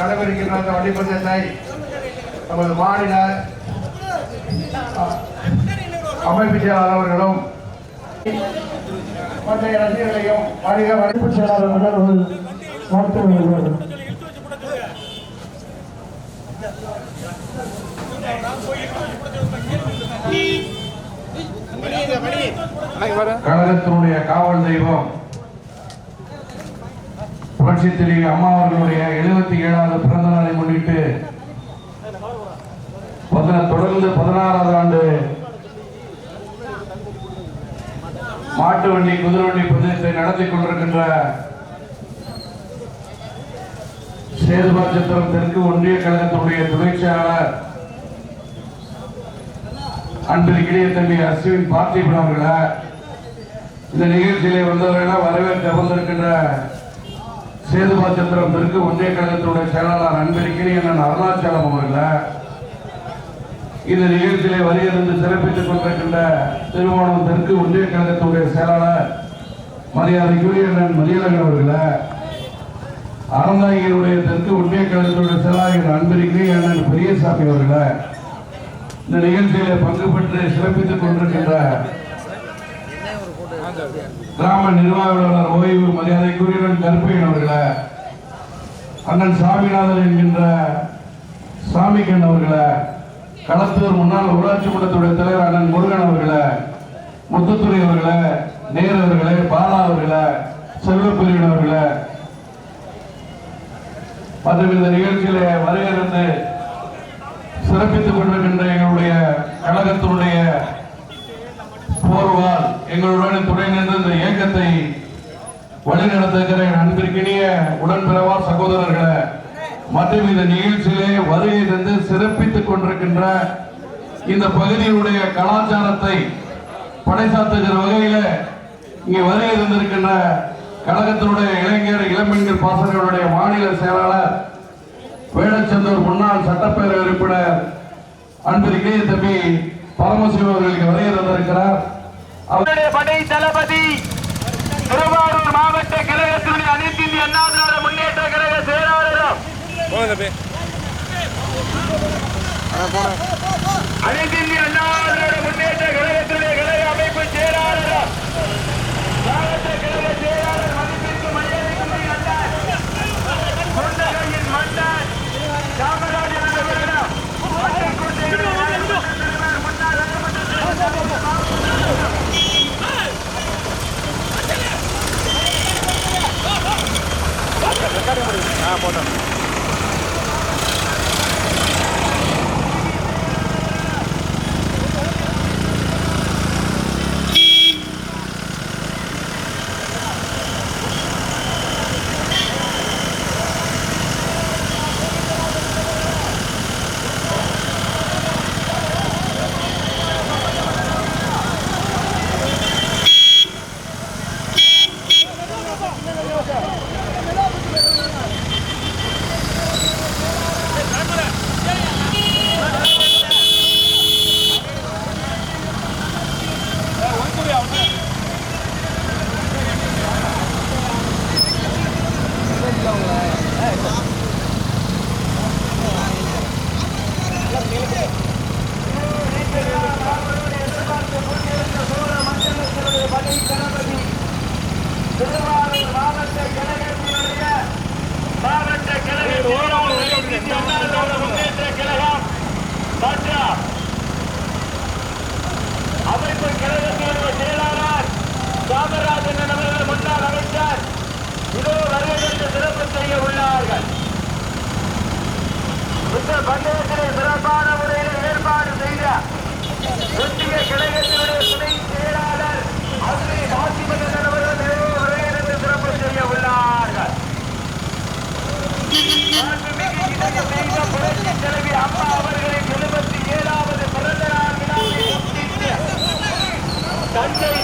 நடைபெறுகின்ற வண்டிப்பந்தயத்தை நமது மாநில அமைப்பு செயலாளர் அவர்களும் பந்தய ரசிகர்களையும் வணிக வணிக செயலாளர் அவர்கள் வாழ்த்து வருகிறார்கள். கழகத்தினுடைய காவல் தெய்வம் புரட்சி அம்மா அவர்களுடைய எழுபத்தி ஏழாவது பிறந்த நாளை முன்னிட்டு தொடர்ந்து பதினாறாவது ஆண்டு மாட்டு வண்டி குதிரை வண்டி பந்தயத்தை நடத்தி கொண்டிருக்கின்ற சேதுபாச்சத்திரம் தெற்கு ஒன்றிய கழகத்தினுடைய துணை செயலாளர் அன்பில் இளைய தம்பி அஸ்வின் பார்த்திபன் அவர்களை இந்த நிகழ்ச்சியிலே வந்தவர்களை வரவேற்க வந்திருக்கின்ற சேதுபாச்சத்திரம் தெற்கு ஒன்றிய கழகத்தினுடைய செயலாளர் அன்பிருக்கிறேன் கிளியண்ணன் அருணாச்சலம் அவர்களை இந்த நிகழ்ச்சியிலே வலியிருந்து சிறப்பித்துக் கொண்டிருக்கின்ற திருவோணம் தெற்கு ஒன்றிய கழகத்தினுடைய செயலாளர் மரியாதைக்குரிய அண்ணன் மதியழகன் அவர்களை அறந்தாங்கியருடைய தெற்கு ஒன்றிய கழகத்தினுடைய செயலாளர் அன்பிருக்கிறேன் அண்ணன் பெரியசாமி அவர்களை இந்த நிகழ்ச்சியிலே பங்கு பெற்று சிறப்பித்துக் கொண்டிருக்கின்ற கிராம நிர்வாகர் ஓய்வு மரியாதைக்குரியவன் கருப்பையன் அவர்களை அண்ணன் சாமிநாதன் என்கின்ற சாமிக்கன் அவர்களை களத்தூர் முன்னாள் ஊராட்சி மன்றத்துடைய தலைவர் அண்ணன் முருகன் அவர்களை முத்துத்துறை அவர்களை நேரு அவர்களை பாலா அவர்களை செல்வப்பிரியன் அவர்களை மற்றும் இந்த நிகழ்ச்சியில வருகிறது சிறப்பித்துக் கொண்டிருக்கின்ற எங்களுடைய கழகத்தினுடைய போர்வால் எங்களுடன் துணை நின்று இந்த இயக்கத்தை வழிநடத்துகிற அன்பிற்கினிய உடன்பிறவா சகோதரர்களை மற்றும் இந்த நிகழ்ச்சியிலே வருகை தந்து சிறப்பித்துக் கொண்டிருக்கின்ற இந்த பகுதியினுடைய கலாச்சாரத்தை படைசாத்துகிற வகையில இங்கே வருகை தந்திருக்கின்ற கழகத்தினுடைய இளைஞர் இளம்பெண்கள் பாசங்களுடைய மாநில செயலாளர் வேடச்சந்தூர் முன்னாள் சட்டப்பேரவை உறுப்பினர் அன்பிற்கு தம்பி பரமசிவம் அவர்களுக்கு வருகை தந்திருக்கிறார். அவருடைய படை தளபதி திருவாரூர் மாவட்ட கழகத்தினுடைய அனைத்து இந்திய அண்ணா திராவிட முன்னேற்ற கழக செயலாளரும். அனைத்து இந்திய அண்ணா திராவிட முன்னேற்ற கழகத்தினுடைய கழக அமைப்பு செயலாளரும். மாவட்ட கழக செயலாளர் மதிப்பிற்கு மரியாதைக்குரிய அண்ணன் சொந்தகையின் மன்னன் காமராஜர் அவர்களிடம் பட்டுக்கோட்டையில் முன்னாள் திருவாரூர்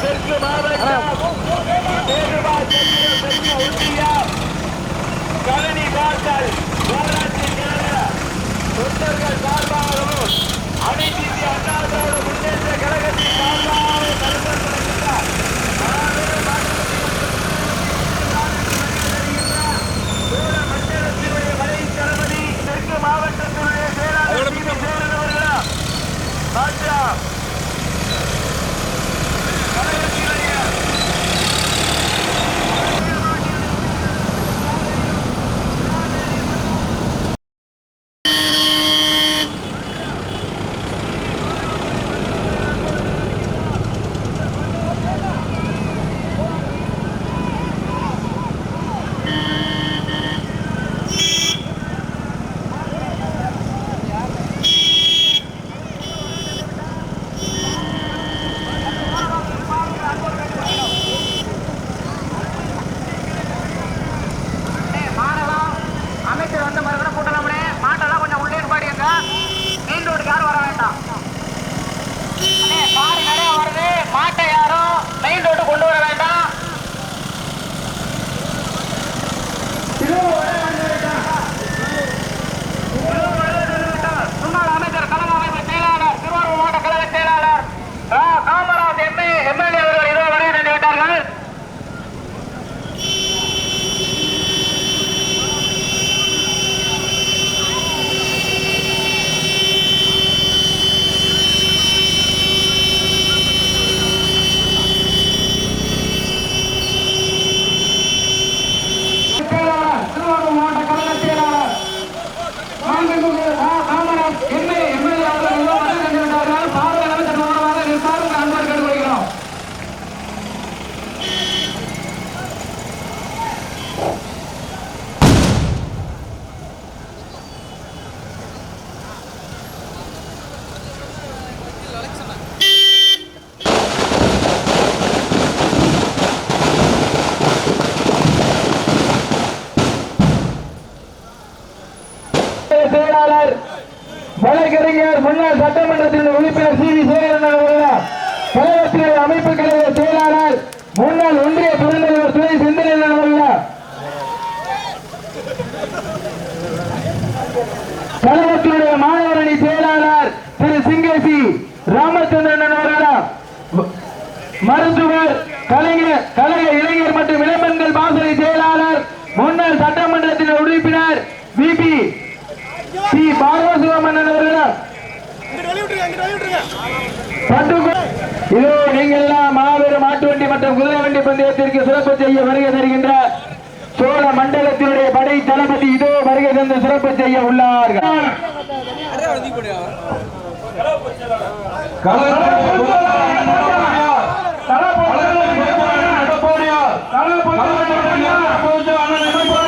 தெற்கு மாவட்டம் கழனி பார்த்தால் ஊராட்சி தொண்டர்கள் சார்பாகவும் அனைத்து இந்திய அண்ணா திராவிட முன்னேற்ற கழகத்தின் சார்பாகவும் தலைவர் மாவட்டத்தினுடைய செயலாளர் மாற்றம் செயலாளர் வழக்கறிஞர் முன்னாள் சட்டமன்றத்தின் உறுப்பினர் சி வி சேகரன் அவர்கள்? கழகத்தினுடைய அமைப்பு கழக செயலாளர் முன்னாள் ஒன்றிய பெருந்தலைவர் துணை செந்திலன் அவர்கள்? கழகத்தினுடைய மாணவரணி செயலாளர் திரு சிங்கேசி ராமச்சந்திரன் அவர்கள்? மருத்துவர் கலைஞர் கழக இளைஞர் மற்றும் இளம்பெண்கள் பாசறை செயலாளர் முன்னாள் சட்டமன்றத்தின் உறுப்பினர் பிபி சி பாலசிவமன்னன் அவர்கள் பட்டுக்கோ- இதோ நீங்கள் எல்லாம் மாபெரும் மாட்டு வண்டி மற்றும் குதிரை வண்டி பந்தயத்திற்கு சிறப்பு செய்ய வருகை தருகின்ற சோழ மண்டலத்தினுடைய படை தளபதி இதோ வருகை தந்து சிறப்பு செய்ய உள்ளார்கள் சிறப்பாக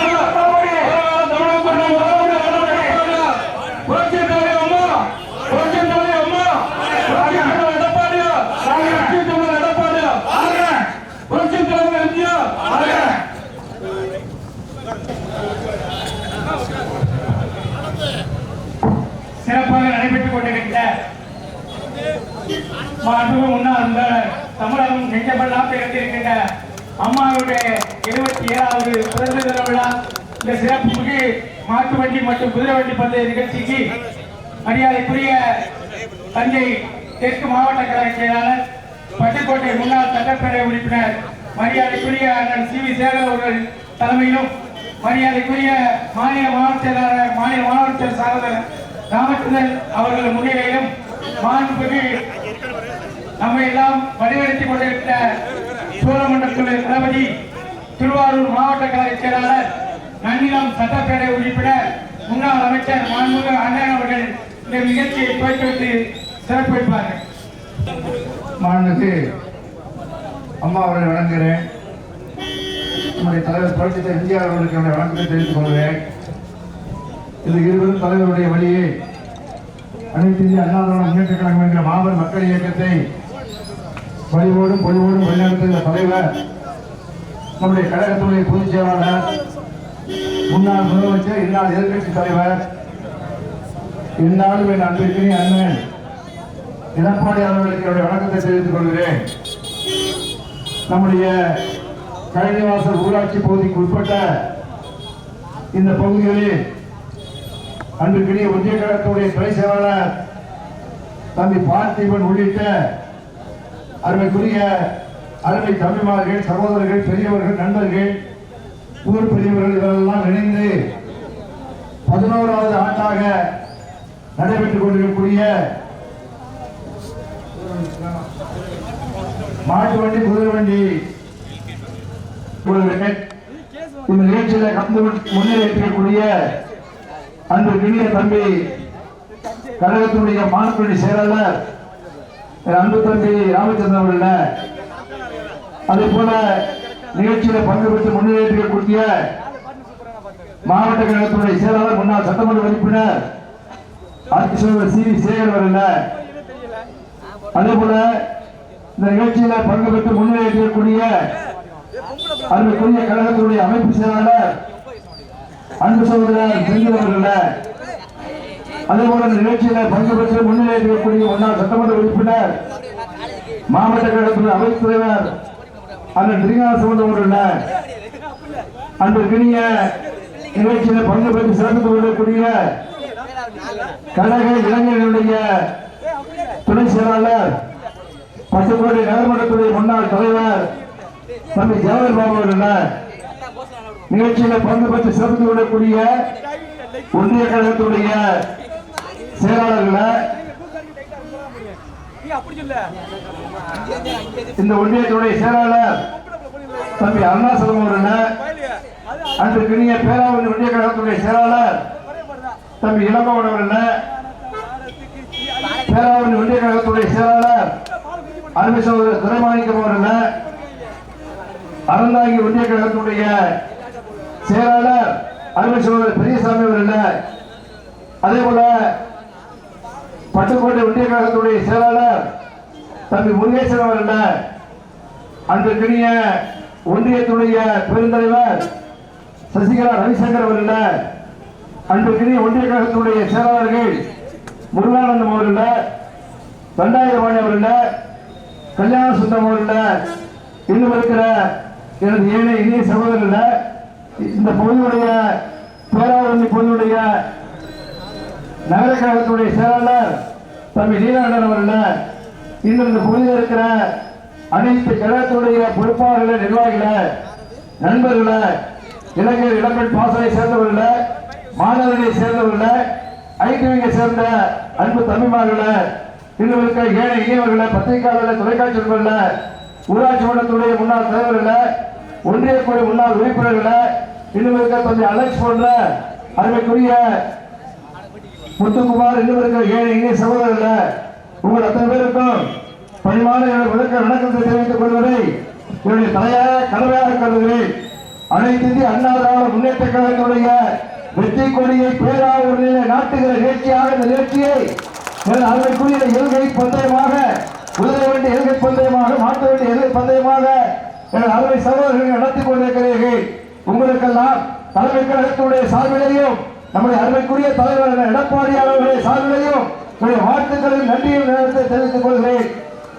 மாண்புமிகு முன்னாள் முதல்வர் தமிழகம் நெஞ்சமெல்லாம் பிறந்திருக்கின்ற அம்மாவுடைய இருபத்தி ஏழாவது பிறந்த தின விழா இந்த சிறப்பு மாட்டு வண்டி மற்றும் குதிரை வண்டி பந்தய நிகழ்ச்சிக்கு மரியாதைக்குரிய தஞ்சை தெற்கு மாவட்ட கழக செயலாளர் பட்டுக்கோட்டை முன்னாள் சட்டப்பேரவை உறுப்பினர் மரியாதைக்குரிய அண்ணன் சி வி சேகர் அவர்கள் தலைமையிலும் மரியாதைக்குரிய மாநில மாவட்ட செயலாளர் மாநில மாவட்ட சாரதர் ராமச்சந்திரன் அவர்கள் முன்னிலையிலும் மாண்புமிகு நம்மை எல்லாம் வழிநடத்திக் கொண்டிருக்கிற சோழமண்டலத்துடைய தளபதி திருவாரூர் மாவட்ட கழக செயலாளர் நன்னிலம் சட்டப்பேரவை உறுப்பினர் முன்னாள் அமைச்சர் மாண்புமிகு அண்ணன் அவர்கள் இந்த நிகழ்ச்சியை துவக்கி வைத்து சிறப்பிப்பார்கள் மாண்புக்கு அம்மா அவர்களை வணங்குகிறேன். நம்முடைய தலைவர் புரட்சி இந்தியா அவர்களுக்கு என்னுடைய வணக்கத்தை தெரிவித்துக் கொள்கிறேன். இது இருவரும் தலைவருடைய வழியே அனைத்து இந்திய அண்ணா முன்னேற்ற கழகம் என்கிற மாபெரும் மக்கள் இயக்கத்தை வழிவோடும் பொழிவோடும் வழிநடத்துகிற தலைவர் நம்முடைய கழகத்துடைய பொதுச் செயலாளர் முன்னாள் முதலமைச்சர் இந்நாள் எதிர்கட்சி தலைவர். இந்நாளும் என் அன்பிற்கினி அண்ணன் எடப்பாடி அவர்களுக்கு என்னுடைய வணக்கத்தை தெரிவித்துக் கொள்கிறேன். நம்முடைய கழனிவாசல் ஊராட்சி பகுதிக்கு உட்பட்ட இந்த பகுதிகளில் அன்றுக்கிடையே ஒன்றிய கழகத்துடைய துறை செயலாளர் தம்பி பார்த்திபன் உள்ளிட்ட அருமைக்குரிய அருமை தம்பிமார்கள் சகோதரர்கள் பெரியவர்கள் நண்பர்கள் ஊர் பெரியவர்கள் இவரெல்லாம் இணைந்து பதினோராவது ஆண்டாக நடைபெற்றுக் கொண்டிருக்கக்கூடிய மாட்டு வண்டி குதிரை வண்டி இந்த நிகழ்ச்சியில கலந்து கொண்டு முன்னேற்றக்கூடிய அன்பு கிணிய தம்பி கழகத்தினுடைய மாணவனுடைய செயலாளர் அன்பு தம்பி ராமச்சந்திரன் அவர்கள அதே போல நிகழ்ச்சியில பங்கு பெற்று முன்னேற்றக்கூடிய மாவட்ட கழகத்துடைய செயலாளர் முன்னாள் சட்டமன்ற உறுப்பினர் ஆட்சியர் சி வி சேகர் அவர்கள அதே போல இந்த நிகழ்ச்சியில பங்கு பெற்று முன்னேற்றக்கூடிய அன்புக்குரிய கழகத்துடைய அமைப்பு செயலாளர் அன்பு சகோதரர் செந்தில் அதேபோல நிகழ்ச்சியில பங்கு பெற்று முன்னாள் சட்டமன்ற உறுப்பினர் மாவட்ட கழகத்தில் அமைப்பு தலைவர் அண்ணன் திரிகாசமன் அவர்கள் அன்றைக்கினிய நிகழ்ச்சியில பங்கு பெற்று சிறந்து கொள்ளக்கூடிய கழக இளைஞர்களுடைய துணை செயலாளர் பசுக்கோட்டை நகர்மன்றத்துடைய முன்னாள் தலைவர் தம்பி ஜவஹர் பாபு அவர்கள் நிகழ்ச்சியில பங்கு பெற்று சிறந்து கொள்ளக்கூடிய ஒன்றிய கழகத்துடைய செயலாளர்களை இந்த ஒன்றியத்துடைய செயலாளர் தம்பி அருணாசலம் அவர்கள் அன்று கிணிய பேராவூர் ஒன்றிய கழகத்துடைய செயலாளர் தம்பி இளங்கோவன் அவர்கள் பேராவூர் ஒன்றிய கழகத்துடைய செயலாளர் அருமை சகோதரர் துரைமாணிக்கம் அவர்கள் அறந்தாங்கி ஒன்றிய கழகத்துடைய செயலாளர் அருமை சகோதரர் பெரியசாமி அவர்கள் அதே போல பட்டுக்கோட்டை ஒன்றிய கழகத்துடைய செயலாளர் தம்பி முருகேசன் அவர்கள் அன்றைக்குரிய ஒன்றியத்துடைய பெருந்தலைவர் சசிகலா ரவிசங்கர் அவர்கள் அன்றைக்குரிய ஒன்றிய கழகத்துடைய செயலாளர்கள் முருகானந்தம் அவர்கள் தண்டாயிரவாணி அவர்கள் கல்யாண சுந்தரம் அவர்கள் இன்னும் இருக்கிற எனது ஏழை இனிய சகோதரர்கள் இந்த பகுதியுடைய பேராவரணி பகுதியுடைய நகர கழகத்துடைய செயலாளர் தம்பி நீலாண்டன் அவர்கள் இன்னும் இந்த பகுதியில் இருக்கிற அனைத்து கழகத்துடைய பொறுப்பாளர்களை நிர்வாகிகள நண்பர்கள இளைஞர் இளம்பெண் பாசனை சேர்ந்தவர்கள மாணவர்களை சேர்ந்தவர்கள ஐடிவியை சேர்ந்த அன்பு தம்பிமார்கள இன்னும் இருக்கிற ஏழை இளையவர்கள பத்திரிகையாளர்கள் தொலைக்காட்சி நண்பர்கள ஊராட்சி மன்றத்துடைய முன்னாள் தலைவர்கள ஒன்றிய குழு முன்னாள் உறுப்பினர்கள இன்னும் இருக்கிற தம்பி அலெக்ஸ் போன்ற அருமைக்குரிய முத்துக்குமார் இன்னும் இருக்கிற ஏழை இணைய சகோதரர்கள் உங்கள் அத்தனை பேருக்கும் பணிவான எனது விளக்க வணக்கத்தை தெரிவித்துக் கொள்வதை என்னுடைய தலையாக கடமையாக கருதுகிறேன். அனைத்து இந்திய அண்ணா திராவிட முன்னேற்ற கழகத்துடைய வெற்றி கொடியை பேராவூரிலே நாட்டுகிற நிகழ்ச்சியாக இந்த நிகழ்ச்சியை அதற்குரிய அருமைக்குரிய எல்கை பந்தயமாக உதவ வேண்டிய எல்கை பந்தயமாக மாற்ற வேண்டிய எல்கை பந்தயமாக எனது சகோதரர்கள் நடத்தி கொண்டிருக்கிறீர்கள். உங்களுக்கெல்லாம் தலைமை கழகத்துடைய சார்பிலேயும் நம்முடைய அருமைக்குரிய தலைவர் எடப்பாடி அவர்களுடைய சார்பிலையும் என்னுடைய வாழ்த்துக்களின் நன்றியும் நேரத்தை தெரிவித்துக் கொள்கிறேன்.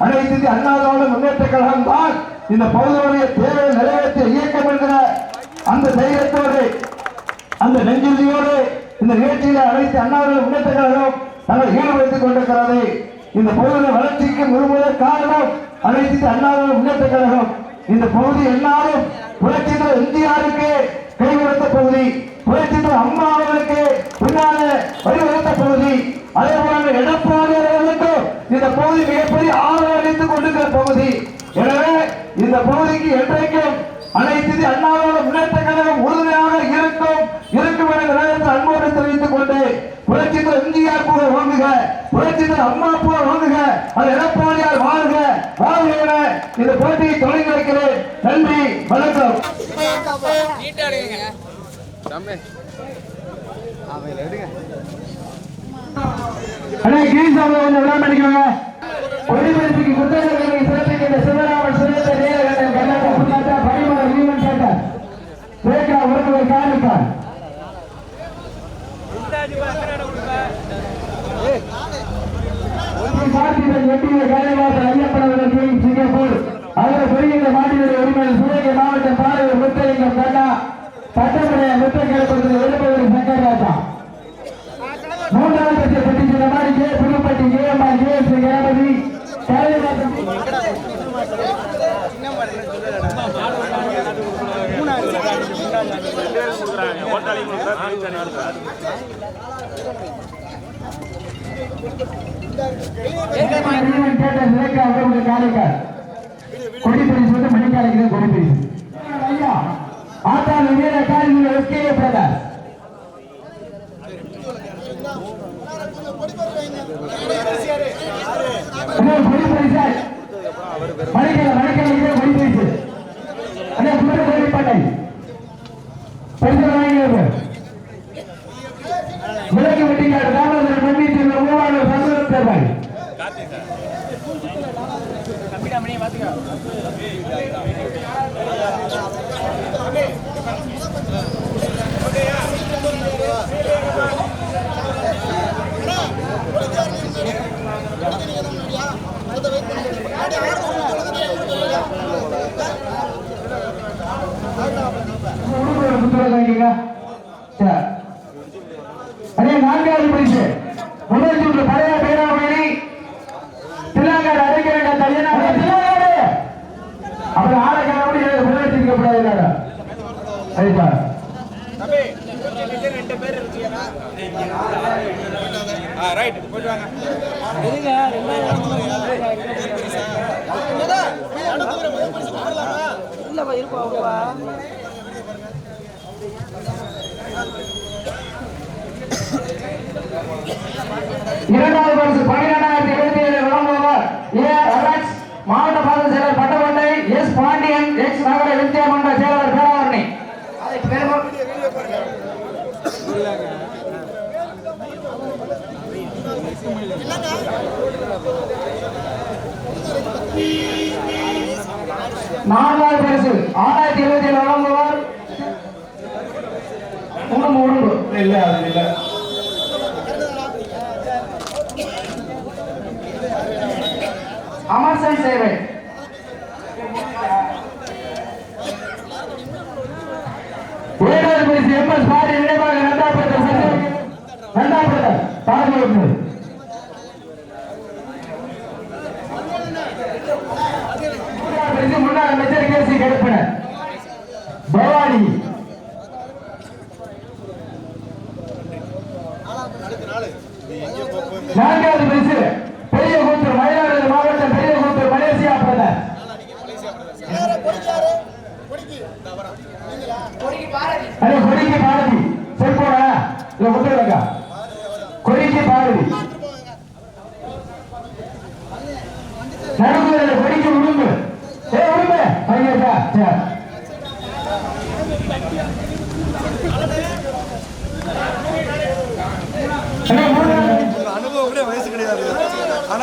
அனைத்து அண்ணாதோட முன்னேற்ற கழகம் தான் இந்த பகுதியுடைய தேவையை நிறைவேற்றிய இயக்கம் என்கிற அந்த தைரியத்தோடு அந்த நெஞ்சுறுதியோடு இந்த நிகழ்ச்சியில அனைத்து அண்ணாவிட முன்னேற்ற கழகம் தங்கள் ஈடுபடுத்திக் கொண்டிருக்கிறது. இந்த பகுதியின் வளர்ச்சிக்கு முழுமுதல் காரணம் அனைத்து இந்திய முன்னேற்ற கழகம். இந்த பகுதி எல்லாரும் புரட்சிகள் எம்ஜிஆருக்கு கை பகுதி. புரட்சித்து அம்மா அவர்களுக்கு பின்னால வழிவகுத்த பகுதி அதே போல எடப்பாடி அவர்களுக்கும் இந்த பகுதி மிகப்பெரிய ஆதரவு அளித்துக் கொண்டிருக்கிற பகுதி. எனவே இந்த பகுதிக்கு என்றைக்கும் அனைத்து அண்ணாவோட முன்னேற்ற கழகம் உறுதியாக இருக்கும் இருக்கும் என இந்த அன்போடு தெரிவித்துக் கொண்டு புரட்சித்து எம்ஜிஆர் போல வாங்குக புரட்சித்து அம்மா கூட வாங்குக அது எடப்பாடியார் வாழ்க வாழ்க என இந்த போட்டியை தொடங்கி வைக்கிறேன். நன்றி வணக்கம். அண்ணா கிரீசாமி கொஞ்சம் விழா பண்ணிக்கோங்க ஒளிபரப்புக்கு புத்தகங்களை சிறப்பிக்கின்ற சிவராமன் சிறந்த நேரகண்டன் கண்ணாட்ட புத்தாட்டா பரிமள வீமன் கேட்ட ரேகா உறவுகளை காணிக்கார் பார்த்திபன் எட்டிய ஐயப்பன் அவர்கள் சிங்கப்பூர். அவர் பெறுகின்ற மாநில உரிமையில் சிவகங்கை மாவட்டம் பாரூர் முத்தலிங்கம் கண்ணா பட்டமடைய முத்தக்கிழப்பத்தில் எழுப்பவர் மூன்றாவது பட்ச பட்டி சின்ன கே புதுப்பட்டி கொடி பரிசு வந்து மணிக்காலைக்கு கொடி பரிசு ஆத்தாள் வீர காரியம் எஸ்கே பிரதர் அண்ணா, கொடி பரிசு இல்லப்பா இருப்பா இரண்டாவது பரிசு இருபத்தி ஏழு வழங்குபவர் ஏ அலெக்ஸ் மாவட்ட பாத செயலர் பட்டமண்டை எஸ் பாண்டியன் எக்ஸ் நகர வித்யா மன்ற செயலாளர் பேராவரணி நான்காவது பரிசு. ஆறாயிரத்தி இருபத்தி ஏழு வழங்குபவர் உடம்பு உடம்பு. இல்ல அது இல்ல. அமர்சன் சேவை. ஏழாவது பரிசு எம் எஸ் பாரி நினைவாக இரண்டாவது இரண்டாவது பாதுகாப்பு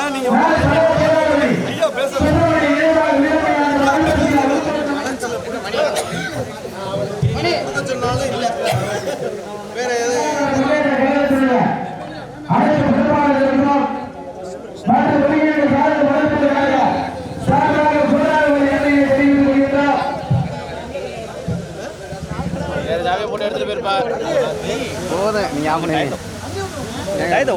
ஆனா நீங்க. ஐயா பேச பேராவளி நினைவாக வீரமணியார் வாழ்த்துக்கள். சொன்னாலும் இல்ல. வேற எது? முன்னேற்ற கழகத்தினுடைய அனைத்து பொறுப்பாளர்களுக்கும் மற்றும் ஒருங்கிணைந்த சார்பு வளர்ப்பதற்காக சார்பாக போராட ஒரு எண்ணெயை தெரிவித்துக் கொள்கின்றோம் போதும் நீ ஆமனே